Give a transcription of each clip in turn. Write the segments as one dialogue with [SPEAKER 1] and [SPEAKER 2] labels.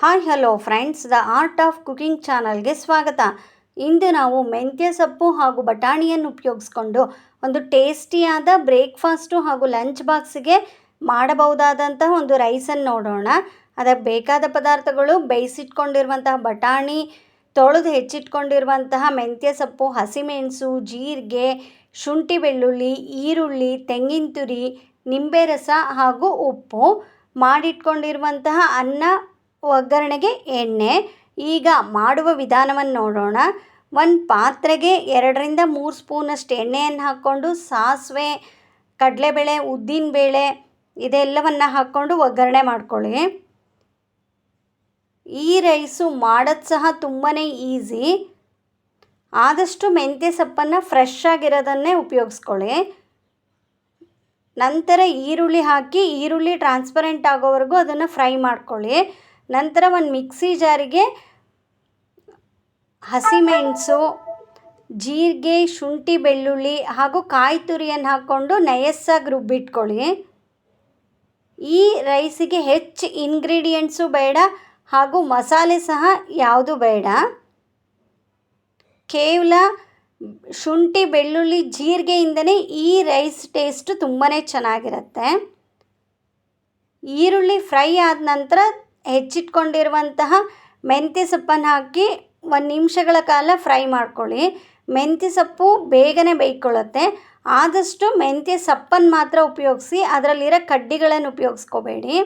[SPEAKER 1] Hi, hello friends, the art of cooking ಚಾನಲ್ಗೆ ಸ್ವಾಗತ. ಇಂದು ನಾವು ಮೆಂತ್ಯ ಸೊಪ್ಪು ಹಾಗೂ ಬಟಾಣಿಯನ್ನು ಉಪಯೋಗಿಸ್ಕೊಂಡು ಒಂದು ಟೇಸ್ಟಿಯಾದ ಬ್ರೇಕ್ಫಾಸ್ಟು ಹಾಗೂ ಲಂಚ್ ಬಾಕ್ಸಿಗೆ ಮಾಡಬಹುದಾದಂತಹ ಒಂದು ರೈಸನ್ನು ನೋಡೋಣ. ಅದಕ್ಕೆ ಬೇಕಾದ ಪದಾರ್ಥಗಳು, ಬೇಯಿಸಿಟ್ಕೊಂಡಿರುವಂತಹ ಬಟಾಣಿ, ತೊಳೆದು ಹೆಚ್ಚಿಟ್ಕೊಂಡಿರುವಂತಹ ಮೆಂತ್ಯ ಸೊಪ್ಪು, ಹಸಿಮೆಣಸು, ಜೀರಿಗೆ, ಶುಂಠಿ ಬೆಳ್ಳುಳ್ಳಿ, ಈರುಳ್ಳಿ, ತೆಂಗಿನ ತುರಿ, ನಿಂಬೆ ರಸ ಹಾಗೂ ಉಪ್ಪು. ಮಾಡಿಟ್ಕೊಂಡಿರುವಂತಹ ಅನ್ನ ಒಗ್ಗರಣೆಗೆ ಎಣ್ಣೆ. ಈಗ ಮಾಡುವ ವಿಧಾನವನ್ನು ನೋಡೋಣ. ಒಂದು ಪಾತ್ರೆಗೆ ಎರಡರಿಂದ ಮೂರು ಸ್ಪೂನಷ್ಟು ಎಣ್ಣೆಯನ್ನು ಹಾಕ್ಕೊಂಡು ಸಾಸಿವೆ, ಕಡಲೆಬೇಳೆ, ಉದ್ದಿನಬೇಳೆ ಇದೆಲ್ಲವನ್ನು ಹಾಕ್ಕೊಂಡು ಒಗ್ಗರಣೆ ಮಾಡ್ಕೊಳ್ಳಿ. ಈ ರೈಸು ಮಾಡೋದು ಸಹ ತುಂಬಾ ಈಸಿ. ಆದಷ್ಟು ಮೆಂತ್ಯ ಸೊಪ್ಪನ್ನು ಫ್ರೆಶ್ ಆಗಿರೋದನ್ನೇ ಉಪಯೋಗಿಸ್ಕೊಳ್ಳಿ. ನಂತರ ಈರುಳ್ಳಿ ಹಾಕಿ ಈರುಳ್ಳಿ ಟ್ರಾನ್ಸ್ಪರೆಂಟ್ ಆಗೋವರೆಗೂ ಅದನ್ನು ಫ್ರೈ ಮಾಡ್ಕೊಳ್ಳಿ. ನಂತರ ಒಂದು ಮಿಕ್ಸಿ ಜಾರಿಗೆ ಹಸಿಮೆಣಸು ಜೀರಿಗೆ, ಶುಂಠಿ, ಬೆಳ್ಳುಳ್ಳಿ ಹಾಗೂ ಕಾಯಿ ತುರಿಯನ್ನು ಹಾಕ್ಕೊಂಡು ನಯಸ್ಸಾಗಿ ರುಬ್ಬಿಟ್ಕೊಳ್ಳಿ. ಈ ರೈಸಿಗೆ ಹೆಚ್ಚು ಇಂಗ್ರೀಡಿಯೆಂಟ್ಸು ಬೇಡ ಹಾಗೂ ಮಸಾಲೆ ಸಹ ಯಾವುದು ಬೇಡ. ಕೇವಲ ಶುಂಠಿ, ಬೆಳ್ಳುಳ್ಳಿ, ಜೀರಿಗೆಯಿಂದನೇ ಈ ರೈಸ್ ಟೇಸ್ಟು ತುಂಬಾ ಚೆನ್ನಾಗಿರುತ್ತೆ. ಈರುಳ್ಳಿ ಫ್ರೈ ಆದ ನಂತರ ಹೆಚ್ಚಿಟ್ಕೊಂಡಿರುವಂತಹ ಮೆಂತ್ಯ ಸೊಪ್ಪನ್ನು ಹಾಕಿ ಒಂದು ನಿಮಿಷಗಳ ಕಾಲ ಫ್ರೈ ಮಾಡ್ಕೊಳ್ಳಿ. ಮೆಂತ್ಯ ಸೊಪ್ಪು ಬೇಗನೆ ಬೇಯ್ಕೊಳ್ಳುತ್ತೆ. ಆದಷ್ಟು ಮೆಂತ್ಯ ಸೊಪ್ಪನ್ನು ಮಾತ್ರ ಉಪಯೋಗಿಸಿ ಅದರಲ್ಲಿರೋ ಕಡ್ಡಿಗಳನ್ನು ಉಪಯೋಗಿಸ್ಕೋಬೇಡಿ.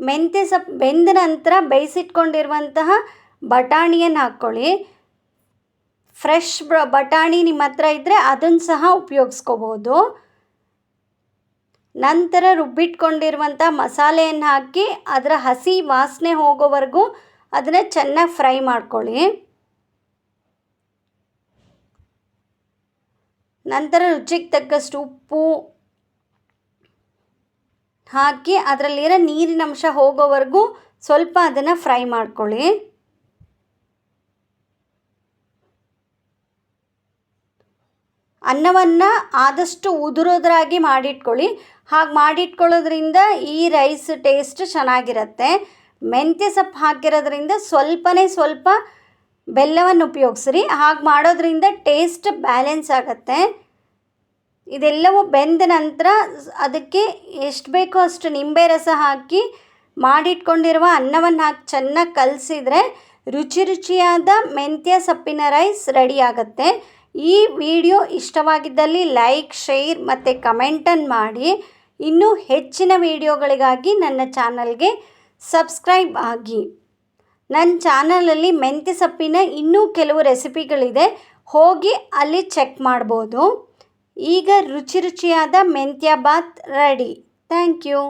[SPEAKER 1] ಮೆಂತ್ಯ ಸೊಪ್ಪು ಬೆಂದ ನಂತರ ಬೇಯಿಸಿಟ್ಕೊಂಡಿರುವಂತಹ ಬಟಾಣಿಯನ್ನು ಹಾಕ್ಕೊಳ್ಳಿ. ಫ್ರೆಶ್ ಬಟಾಣಿ ನಿಮ್ಮ ಹತ್ರ ಇದ್ದರೆ ಅದನ್ನು ಸಹ ಉಪಯೋಗಿಸ್ಕೋಬೋದು. ನಂತರ ರುಬ್ಬಿಟ್ಕೊಂಡಿರುವಂಥ ಮಸಾಲೆಯನ್ನು ಹಾಕಿ ಅದರ ಹಸಿ ವಾಸನೆ ಹೋಗೋವರೆಗೂ ಅದನ್ನು ಚೆನ್ನಾಗಿ ಫ್ರೈ ಮಾಡ್ಕೊಳ್ಳಿ. ನಂತರ ರುಚಿಗೆ ತಕ್ಕಷ್ಟು ಉಪ್ಪು ಹಾಕಿ ಅದರಲ್ಲಿರೋ ನೀರಿನ ಅಂಶ ಹೋಗೋವರೆಗೂ ಸ್ವಲ್ಪ ಅದನ್ನು ಫ್ರೈ ಮಾಡ್ಕೊಳ್ಳಿ. ಅನ್ನವನ್ನು ಆದಷ್ಟು ಉದುರೋದ್ರಾಗಿ ಮಾಡಿಟ್ಕೊಳ್ಳಿ. ಹಾಗೆ ಮಾಡಿಟ್ಕೊಳ್ಳೋದ್ರಿಂದ ಈ ರೈಸ್ ಟೇಸ್ಟ್ ಚೆನ್ನಾಗಿರುತ್ತೆ. ಮೆಂತ್ಯ ಸೊಪ್ಪು ಹಾಕಿರೋದ್ರಿಂದ ಸ್ವಲ್ಪನೇ ಸ್ವಲ್ಪ ಬೆಲ್ಲವನ್ನು ಉಪಯೋಗಿಸ್ರಿ. ಹಾಗೆ ಮಾಡೋದ್ರಿಂದ ಟೇಸ್ಟ್ ಬ್ಯಾಲೆನ್ಸ್ ಆಗುತ್ತೆ. ಇದೆಲ್ಲವೂ ಬೆಂದ ನಂತರ ಅದಕ್ಕೆ ಎಷ್ಟು ಬೇಕೋ ಅಷ್ಟು ನಿಂಬೆ ರಸ ಹಾಕಿ ಮಾಡಿಟ್ಕೊಂಡಿರುವ ಅನ್ನವನ್ನು ಹಾಕಿ ಚೆನ್ನಾಗಿ ಕಲಸಿದ್ರೆ ರುಚಿ ರುಚಿಯಾದ ಮೆಂತ್ಯ ಸೊಪ್ಪಿನ ರೈಸ್ ರೆಡಿ ಆಗುತ್ತೆ. ಈ ವಿಡಿಯೋ ಇಷ್ಟವಾಗಿದ್ದಲ್ಲಿ ಲೈಕ್, ಶೇರ್ ಮತ್ತು ಕಮೆಂಟನ್ನು ಮಾಡಿ. ಇನ್ನೂ ಹೆಚ್ಚಿನ ವಿಡಿಯೋಗಳಿಗಾಗಿ ನನ್ನ ಚಾನಲ್ಗೆ ಸಬ್ಸ್ಕ್ರೈಬ್ ಆಗಿ. ನನ್ನ ಚಾನಲಲ್ಲಿ ಮೆಂತ್ಯ ಸೊಪ್ಪಿನ ಇನ್ನೂ ಕೆಲವು ರೆಸಿಪಿಗಳಿದೆ. ಹೋಗಿ ಅಲ್ಲಿ ಚೆಕ್ ಮಾಡ್ಬೋದು. ಈಗ ರುಚಿ ರುಚಿಯಾದ ಮೆಂತ್ಯ ಬಾತ್ ರೆಡಿ. Thank you.